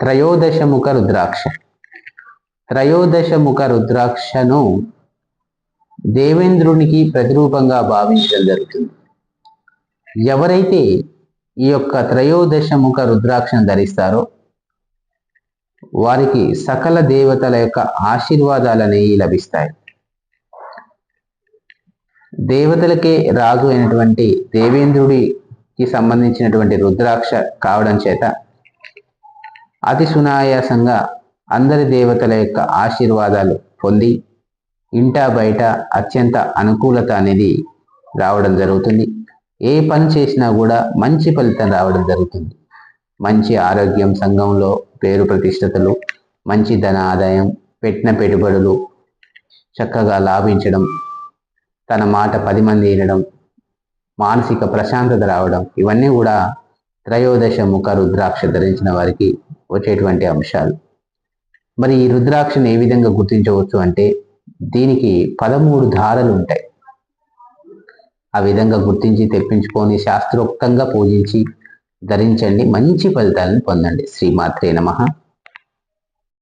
త్రయోదశముఖ రుద్రాక్ష త్రయోదశముఖ రుద్రాక్షను దేవేంద్రునికి ప్రతిరూపంగా భావించడం జరుగుతుంది. ఎవరైతే ఈ యొక్క త్రయోదశముఖ రుద్రాక్షను ధరిస్తారో వారికి సకల దేవతల యొక్క ఆశీర్వాదాలు అనేవి లభిస్తాయి. దేవతలకే రాజు అయినటువంటి దేవేంద్రుడికి సంబంధించినటువంటి రుద్రాక్ష కావడం చేత అతి సునాయాసంగా అందరి దేవతల యొక్క ఆశీర్వాదాలు పొంది ఇంటా బయట అత్యంత అనుకూలత అనేది రావడం జరుగుతుంది. ఏ పని చేసినా కూడా మంచి ఫలితం రావడం జరుగుతుంది. మంచి ఆరోగ్యం సంఘంలో పేరు ప్రతిష్టతలు మంచి ధన ఆదాయం పెట్టిన పెట్టుబడులు చక్కగా లాభించడం తన మాట పది మంది వినడం మానసిక ప్రశాంతత రావడం ఇవన్నీ కూడా త్రయోదశ ముఖ రుద్రాక్ష ధరించిన వారికి వచ్చేటువంటి అంశాలు. మరి ఈ రుద్రాక్షను ఏ విధంగా గుర్తించవచ్చు అంటే దీనికి పదమూడు ధారలు ఉంటాయి. ఆ విధంగా గుర్తించి తెప్పించుకొని శాస్త్రోక్తంగా పూజించి ధరించండి. మంచి ఫలితాలను పొందండి. శ్రీమాత్రే నమ.